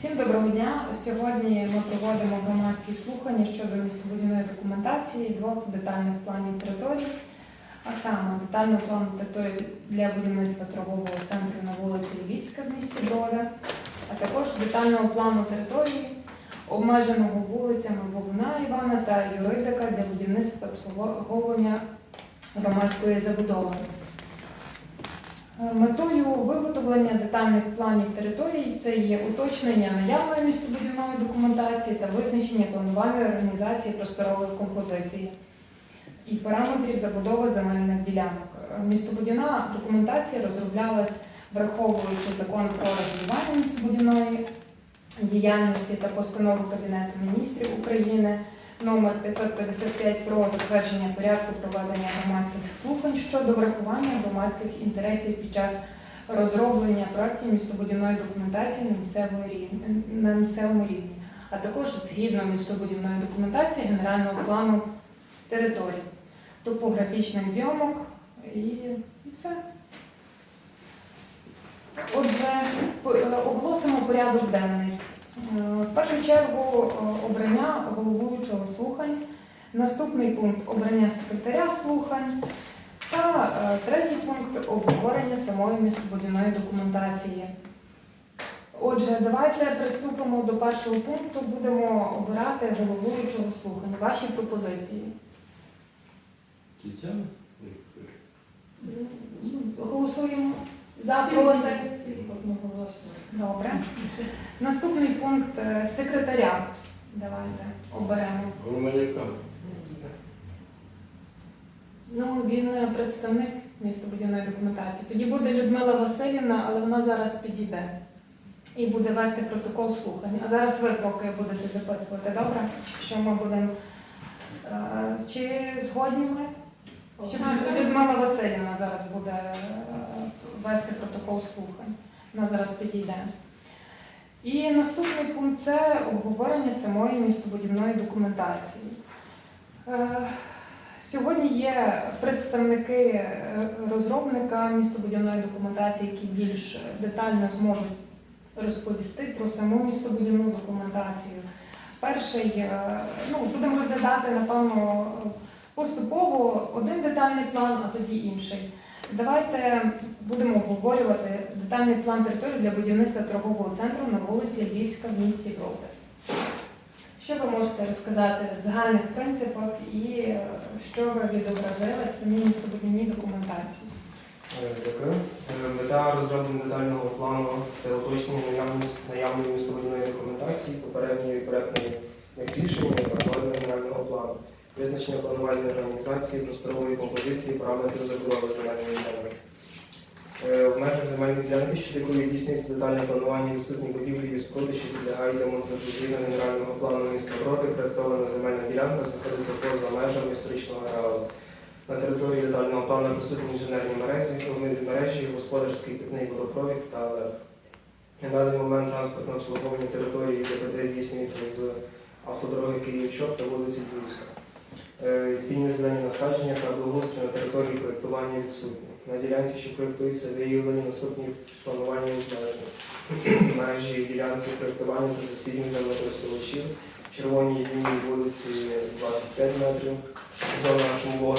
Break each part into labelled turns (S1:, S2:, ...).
S1: Всім доброго дня. Сьогодні ми проводимо громадські слухання щодо містобудівної документації двох детальних планів території, а саме детального плану території для будівництва торгового центру на вулиці Львівська в місті Брода, а також детального плану території, обмеженого вулицями Богуна Івана та Юридика для будівництва обслуговування громадської забудови. Е, Метою виготовлення детальних планів території це є уточнення наявної містобудівної документації та визначення планувальної організації просторової композиції і параметрів забудови земельних ділянок. Е, Містобудівна документація розроблялась враховуючи закон про регулювання містобудівної діяльності та постанову Кабінету міністрів України номер 555 про затвердження порядку проведення громадських слухань щодо врахування громадських інтересів під час розроблення проєктів містобудівної документації на місцевому рівні, а також згідно містобудівної документації генерального плану територій, топографічних зйомок і, і все. Отже, е, оголосимо порядок денний. Е, В першу чергу е, обрання головуючого слухань, наступний пункт обрання секретаря слухань та е, третій пункт обговорення самої містобудівної документації. Отже, давайте приступимо до першого пункту. Будемо обирати головуючого слухань. Ваші пропозиції.
S2: Тетяна?
S1: Голосуємо за проти. Добре. Наступний пункт е, секретаря. Давайте оберемо.
S2: Романяка.
S1: Ну, він е, представник містобудівної документації. Тоді буде Людмила Васильівна, але вона зараз підійде і буде вести протокол слухань. А зараз ви поки будете записувати, добре? Що ми будемо. е, Чи згодні ми? Щоб Людмила Васильівна зараз буде е, вести протокол слухань. Вона зараз підійде. І наступний пункт це обговорення самої містобудівної документації. Е, Сьогодні є представники е, розробника містобудівної документації, які більш детально зможуть розповісти про саму містобудівну документацію. Перший, е, ну, будемо розглядати, напевно, поступово один детальний план, а тоді інший. Давайте будемо обговорювати детальний план території для будівництва торгового центру на вулиці Львівська в місті Броди. Що ви можете розказати в загальних принципах і е, що ви відобразили в самій містобудівній документації?
S3: Е, Дякую. Е, Мета розроблення детального плану це уточнення наявність наявної містобудівної документації, попередньої проектної рішення і паралельного генерального плану, визначення планувальної організації, просторової композиції, параметрів забудови земельної ділянки. Е, В межах земельної ділянки, щодо якої здійснюється детальне планування відсутні будівлі і споруди, що підлягають демонтажу згідно генерального плану міста Броди, проєктована земельна ділянка знаходиться поза межами історичного ареалу. На території детального плану присутні інженерні мережі, мережі, господарський питний водопровід та ЛЕП. На даний момент транспортне обслуговування території ДПД здійснюється з автодороги Київ-Чоп та вулиці Львівська. Е, Цінні зелені насадження та благоустрій на території проєктування відсутні. На ділянці, що проєктується, виявлені наступні планування обмеження. Межі ділянки проєктування та засідань землекористувачів. Червоні лінії вулиці з 25 метрів, зона шумового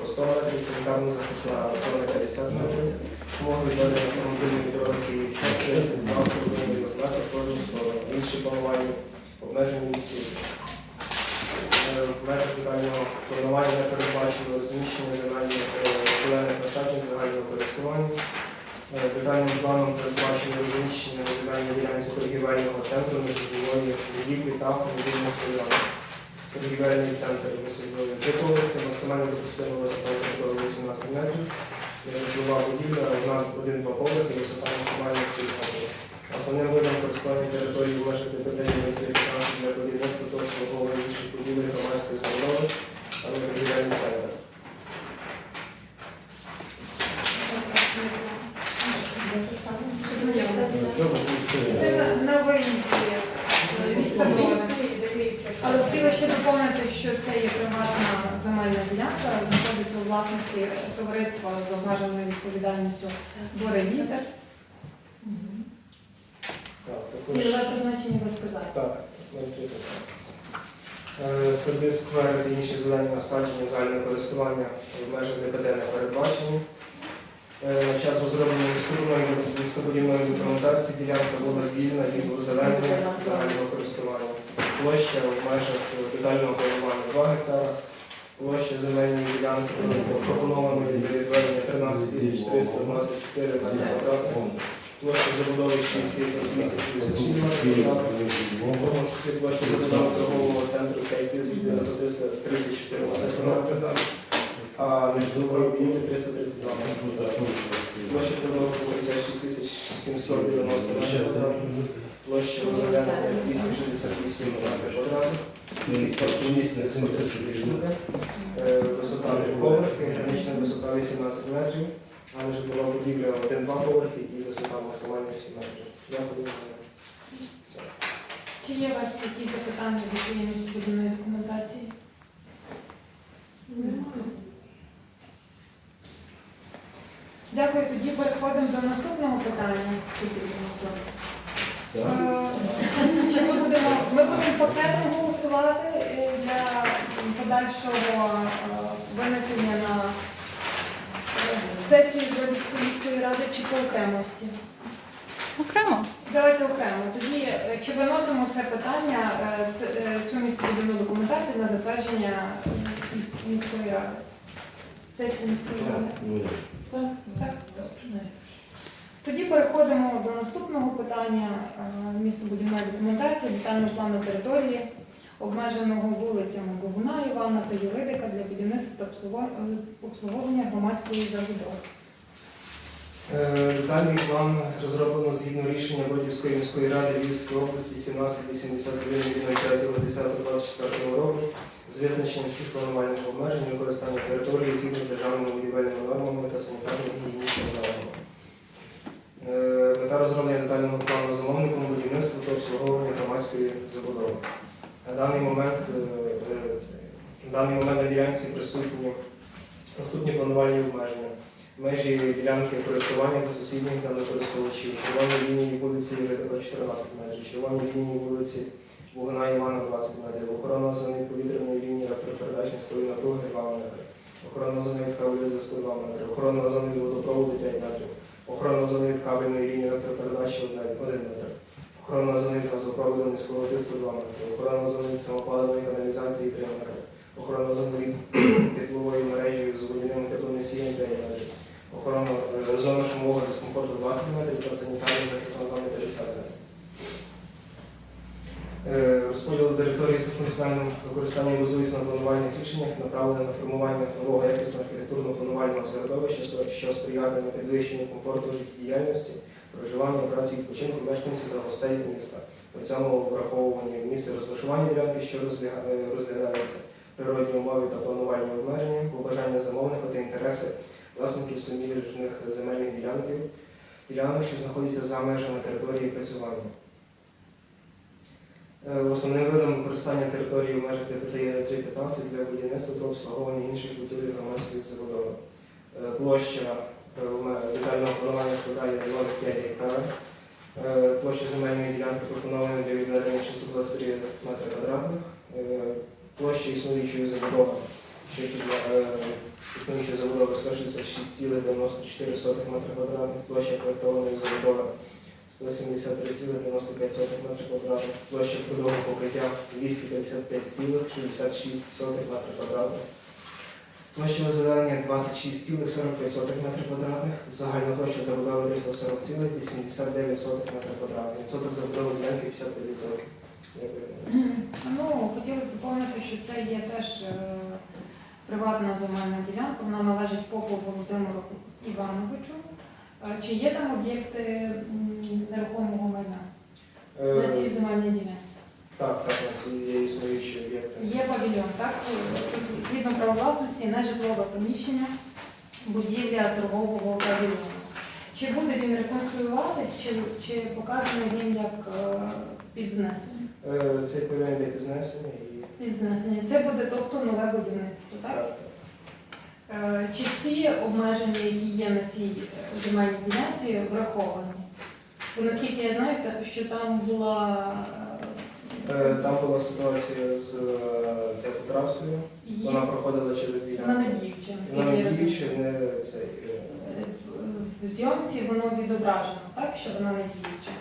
S3: по 100 метрів, санітарно захисна зона 50 метрів, смуга відведення автомобільних дорог і 32 метрів кожну сторону. Інші планування обмежені відсутні. Е, В межах детального планування передбачено розміщення земельних е, зелених насаджень загального користування. Е, Детальним планом передбачено розміщення на земельній ділянці торгівельного центру міжбудівної будівлі та мобільного стоянки. Торгівельний центр висотою три поверхи, максимально допустима висота центру 18 метрів. Е, Житлова будівля, одна один-два поверхи, висота максимальна 7 метрів. Основним видом користування території в межах є територіальний для будівництва та обслуговування інших будівель громадської установи, а не торгівельний центр.
S1: Це на- виїзді Але хотіла ще доповнити, що це є приватна земельна ділянка, знаходиться у власності товариства з обмеженою відповідальністю
S3: також
S1: Цільове призначення ви сказали.
S3: Так, 0315. Е, Сади, сквери та інші зелені насадження загального користування в межах ДПТ не передбачені. Е, На час розроблення містобудівної містобудівної документації ділянка була вільна від озеленення загального користування. Площа в межах детального планування 2 гектара. Площа земельної ділянки пропонованої для відведення 13 324 метри квадратних. Площа забудови 6266 метрів квадратних. В тому числі площа забудови торгового центру 5334 метри квадратних. А нежитлової будівлі 332 метри. Площа трудового покриття 6790 метрів квадратних. Площа озеленення 268 метрів квадратних. Кількість паркомісць 132 штуки. Е, Висота 3 поверхи, гранична висота 18 метрів, а нежитлова будівля 1-2 поверхи і висота максимальна 7 метрів. Дякую. Все.
S1: Чи є у вас якісь запитання до цієї містобудівної документації? Дякую. Тоді переходимо до наступного питання. Е, Чи ми будемо, ми будемо пакетом голосувати е, для подальшого е, винесення на сесію Бродівської міської ради чи по окремості?
S2: Окремо.
S1: Давайте окремо. Тоді е, чи виносимо це питання, е, це- е, цю містобудівну документацію на затвердження е, міс- міської ради? Сесії міської ради? Так. Тоді переходимо до наступного питання е, містобудівної документації, детального плану території, обмеженого вулицями Богуна Івана та Єлидика для будівництва та е, обслуговування громадської забудови.
S3: Е, Детальний план розроблено згідно рішення Бродівської міської ради Львівської області 1781 від 03.10.24 року з визначенням всіх планувальних обмежень використання території згідно з державними будівельними нормами та санітарно-гігієнічними нормами. Е, Мета розроблення детального плану замовником будівництва та обслуговування громадської забудови. На даний момент, е, е, на даний момент на ділянці присутні наступні планувальні обмеження. Межі ділянки користування та сусідніх землекористувачів, червоні лінії вулиці Єридика 14 метрів, червоні лінії вулиці Бугана Івана 20 метрів, охорона зони повітряної лінії електропередач низької напруги 2 метри, охорона зони від кабелю зв'язку 2 метри, охорона зони від водопроводу 5 метрів, охорона зони від кабельної лінії електропередачі 1 метр, охорона зони газопроводу низького тиску 2 метри, охорона зони від самопаливної каналізації 3 метри, охорона зони від теплової мережі з водяними теплоносієм 5 метрів, охорона е, зона шумового дискомфорту 20 метрів та санітарна захисна зона 50 метрів. Е, Розподіл території за функціональним використанням базується на планувальних рішеннях, направлене на формування нового якісного архітектурно-планувального середовища, що сприятиме підвищенню комфорту життєдіяльності, проживання, праці, відпочинку мешканців та гостей міста. При цьому враховування місця розташування ділянки, що е, розглядається, природні умови та планувальні обмеження, побажання замовника та інтереси власників суміжних земельних ділянків, ділянок, що знаходяться за межами території працювання. Е, Основним видом використання території в межах ДПТ є 315 для будівництва та обслуговування інших будівель громадської забудови. Е, Площа детального планування складає 25 гектарів. Е, Площа земельної ділянки пропонована для відведення 623 метри квадратних. Е, Площа існуючої забудови, що е, існуючої забудови 166,94 метри квадратних. Площа проєктованої забудови 173,95 метрів квадратних, площа трудового покриття 255,66 метрів квадратних, площа озеленення 26,45 метрів квадратних, загальна площа забудови 340,89 метрів квадратних, відсоток забудови ділянки 55%. Дякую.
S1: Ну, хотілося доповнити, що це є теж е, приватна земельна ділянка, вона належить попу Володимиру Івановичу. Е, Чи є там об'єкти м, нерухомого майна на цій
S3: Е,
S1: земельній ділянці?
S3: Так, так, на ці є існуючі об'єкти.
S1: Є павільйон, так? Згідно права власності, нежитлове приміщення, будівля торгового павільйону. Чи буде він реконструюватись, чи, чи показаний він як е, під знесення?
S3: Е, Цей павільйон йде під знесення і
S1: Під. Це буде тобто нове будівництво, так?
S3: так, так.
S1: Е, Чи всі обмеження, які є на цій е, земельній ділянці, враховані? Бо наскільки я знаю, та- що там була
S3: Е, Там була ситуація з е, теплотрасою.
S1: е, її-
S3: Вона проходила через
S1: вона не діюча,
S3: Вона
S1: наскільки я
S3: не
S1: розумію.
S3: діюча, не цей. е,
S1: Е, в- зйомці воно відображено, так, що вона не діюча.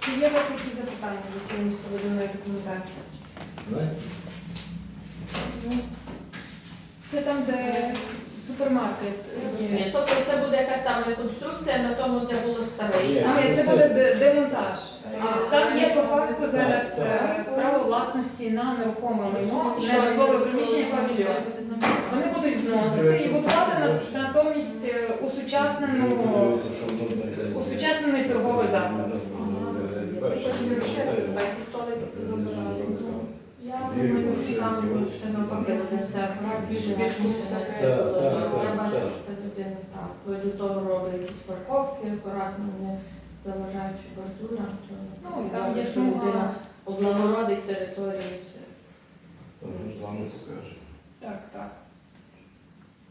S1: Чи є у вас якісь запитання до цієї містобудівної документації? Це там, де супермаркет.
S4: Ні, Тобто це буде якась там реконструкція на тому, де було старе.
S5: Ні.
S1: Ні, це буде де- демонтаж.
S4: А,
S1: Там є по факту зараз е, право власності на нерухоме майно, на житлове приміщення павільйон. Вони будуть зносити і будувати на- натомість е, усучаснену усучаснений
S4: більше навпаки буде все більше більш
S5: Так, так,
S4: Я бачу, що людина так. Ви до того робить якісь парковки, акуратно, не заважаючи бордурам. то,
S1: Ну, і там є
S4: що людина облагородить територію. Це.
S1: Так, так.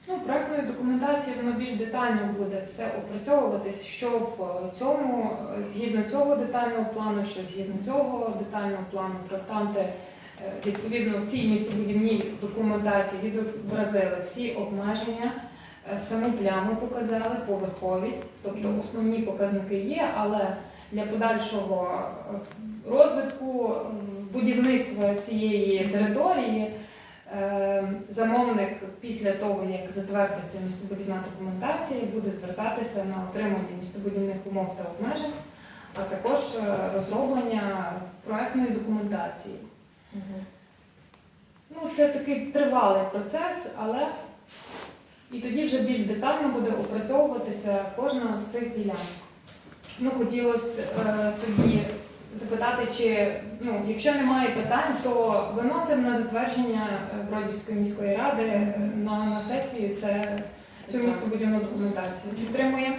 S1: Ну, проектною документацією воно більш детально буде все опрацьовуватись, що в е, цьому, е, згідно цього детального плану, що згідно цього детального плану, проектанти відповідно в цій містобудівній документації відобразили всі обмеження, е, саму пляму показали, поверховість, тобто основні показники є, але для подальшого е, розвитку е, будівництва цієї території Замовник після того, як затвердиться містобудівна документація, буде звертатися на отримання містобудівних умов та обмежень, а також розроблення проектної документації. Ну, це такий тривалий процес, але і тоді вже більш детально буде опрацьовуватися кожна з цих ділянок. Ну, хотілося е, тоді запитати, чи ну, якщо немає питань, то виносимо на затвердження е, Бродівської міської ради е, на, на сесію це цю містобудівну документацію. Підтримуємо.